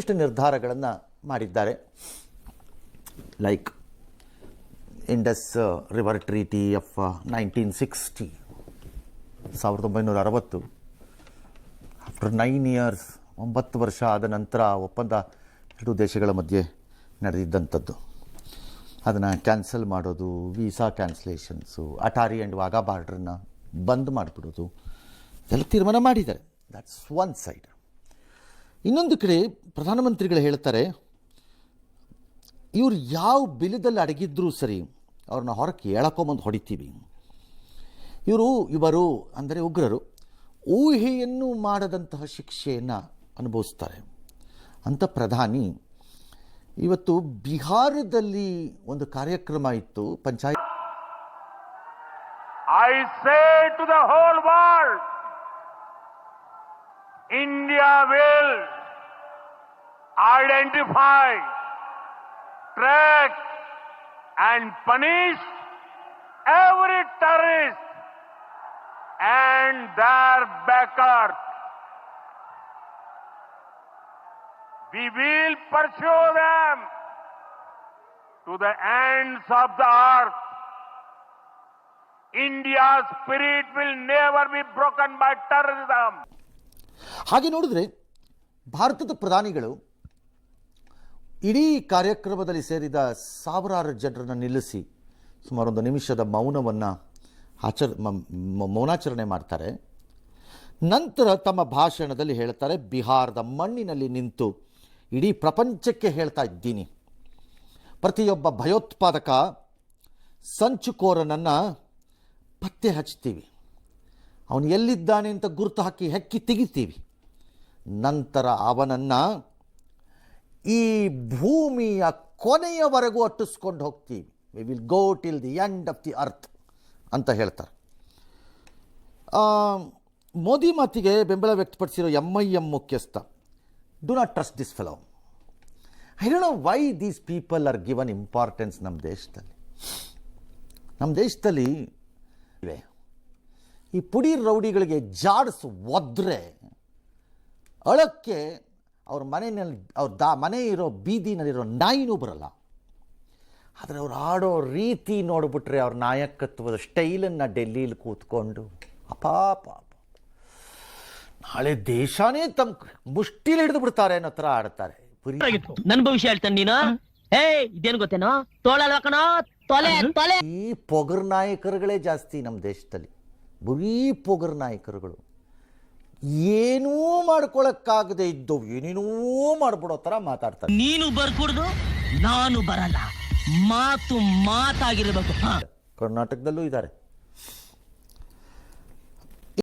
ಮತ್ತಿಷ್ಟು ನಿರ್ಧಾರಗಳನ್ನು ಮಾಡಿದ್ದಾರೆ. Like Indus river treaty of nineteen sixty ಸಾವಿರದ ಒಂಬೈನೂರ ಅರವತ್ತು. ಆಫ್ಟರ್ ನೈನ್ ಇಯರ್ಸ್ ಒಂಬತ್ತು ವರ್ಷ ಆದ ನಂತರ ಒಪ್ಪಂದ ಎರಡು ದೇಶಗಳ ಮಧ್ಯೆ ನಡೆದಿದ್ದಂಥದ್ದು. ಅದನ್ನು ಕ್ಯಾನ್ಸಲ್ ಮಾಡೋದು visa cancellations Attari and Wagah ಬಾರ್ಡ್ರನ್ನ ಬಂದ್ ಮಾಡಿಬಿಡೋದು, ಎಲ್ಲ ತೀರ್ಮಾನ ಮಾಡಿದ್ದಾರೆ. ದಟ್ಸ್ ಒನ್ ಸೈಡ್ ಇನ್ನೊಂದು ಕಡೆ ಪ್ರಧಾನಮಂತ್ರಿಗಳು ಹೇಳ್ತಾರೆ ಇವರು ಯಾವ ಬಿಲದಲ್ಲಿ ಅಡಗಿದ್ರೂ ಸರಿ ಅವ್ರನ್ನ ಹೊರಕ್ಕೆ ಎಳಕೊಂಬಂದು ಹೊಡಿತೀವಿ. ಇವರು ಇವರು ಅಂದರೆ ಉಗ್ರರು ಊಹೆಯನ್ನು ಮಾಡದಂತಹ ಶಿಕ್ಷೆಯನ್ನು ಅನುಭವಿಸ್ತಾರೆ. ಅಂತ ಪ್ರಧಾನಿ ಇವತ್ತು ಬಿಹಾರದಲ್ಲಿ ಒಂದು ಕಾರ್ಯಕ್ರಮ ಇತ್ತು panchayat I say to the whole world, India will identify, track, and punish every terrorist and their backers. We will pursue them to the ends of the earth. India's spirit will never be broken by terrorism. ಹಾಗೆ ನೋಡಿದ್ರೆ ಭಾರತದ ಪ್ರಧಾನಿಗಳು ಇಡೀ ಕಾರ್ಯಕ್ರಮದಲ್ಲಿ ಸೇರಿದ ಸಾವಿರಾರು ಜನರನ್ನು ನಿಲ್ಲಿಸಿ ಸುಮಾರು ಒಂದು ನಿಮಿಷದ ಮೌನವನ್ನು ಆಚರ ಮೌನಾಚರಣೆ ಮಾಡ್ತಾರೆ. ನಂತರ ತಮ್ಮ ಭಾಷಣದಲ್ಲಿ ಹೇಳ್ತಾರೆ, ಬಿಹಾರದ ಮಣ್ಣಿನಲ್ಲಿ ನಿಂತು ಇಡೀ ಪ್ರಪಂಚಕ್ಕೆ ಹೇಳ್ತಾ ಇದ್ದೀನಿ. ಪ್ರತಿಯೊಬ್ಬ ಭಯೋತ್ಪಾದಕ ಸಂಚುಕೋರನನ್ನು ಪತ್ತೆ ಹಚ್ತೀವಿ. ಅವನು ಎಲ್ಲಿದ್ದಾನೆ ಅಂತ ಗುರುತು ಹಾಕಿ ಹೆಕ್ಕಿ ತೆಗಿತೀವಿ. ನಂತರ ಅವನನ್ನು ಈ ಭೂಮಿಯ ಕೊನೆಯವರೆಗೂ ಅಟ್ಟಿಸ್ಕೊಂಡು ಹೋಗ್ತೀವಿ. We will go till the end of the earth ಅಂತ ಹೇಳ್ತಾರೆ. ಮೋದಿ ಮಾತಿಗೆ ಬೆಂಬಲ ವ್ಯಕ್ತಪಡಿಸಿರೋ ಎಂ ಐ ಎಂ ಮುಖ್ಯಸ್ಥ do not trust this fellow I don't know why these people are given importance ನಮ್ಮ ದೇಶದಲ್ಲಿ. ನಮ್ಮ ದೇಶದಲ್ಲಿ ಈ ಪುಡಿ ರೌಡಿಗಳಿಗೆ ಜಾಡಿಸು ಒದ್ರೆ. ಅಳಕ್ಕೆ ಅವ್ರ ಮನೆಯಲ್ಲಿ ಅವ್ರ ದಾ ಮನೆ ಇರೋ ಬೀದಿನಲ್ಲಿರೋ ನಾಯಿನೂ ಬರಲ್ಲ. ಆದರೆ ಅವ್ರು ಆಡೋ ರೀತಿ ನೋಡಿಬಿಟ್ರೆ ಅವ್ರ ನಾಯಕತ್ವದ ಸ್ಟೈಲನ್ನು ಡೆಲ್ಲೀಲಿ ಕೂತ್ಕೊಂಡು ಅಪಾಪ ನಾಳೆ ದೇಶನೇ ತಮ್ಮ ಮುಷ್ಟಿಲಿ ಹಿಡಿದು ಬಿಡ್ತಾರೆ ಅನ್ನೋ ಥರ ಆಡ್ತಾರೆ. ನನ್ನ ನನ್ ಭವಿಷ್ಯ ಹೇಳ್ತಾನೆ ನೀನು. ಏ ಇದೇನು ಗೊತ್ತೇನೋ? ತೋಳಲ್ವ ಕಣೋ? ತೊಲೆ ತೊಲೆ. ಈ ಪೊಗರ್ ನಾಯಕರುಗಳೇ ಜಾಸ್ತಿ ನಮ್ಮ ದೇಶದಲ್ಲಿ. ಬರೀ ಪೊಗರ್ ನಾಯಕರುಗಳು. ಏನೂ ಮಾಡ್ಕೊಳಕ್ಕಾಗದೆ ಇದ್ದವು ಏನೇನೋ ಮಾಡ್ಬಿಡೋ ಥರ ಮಾತಾಡ್ತಾರೆ. ನೀನು ಬರ್ಕೂಡ್ದು ನಾನು ಬರಲ್ಲ. ಮಾತು ಮಾತಾಗಿರಬೇಕು. ಕರ್ನಾಟಕದಲ್ಲೂ ಇದ್ದಾರೆ.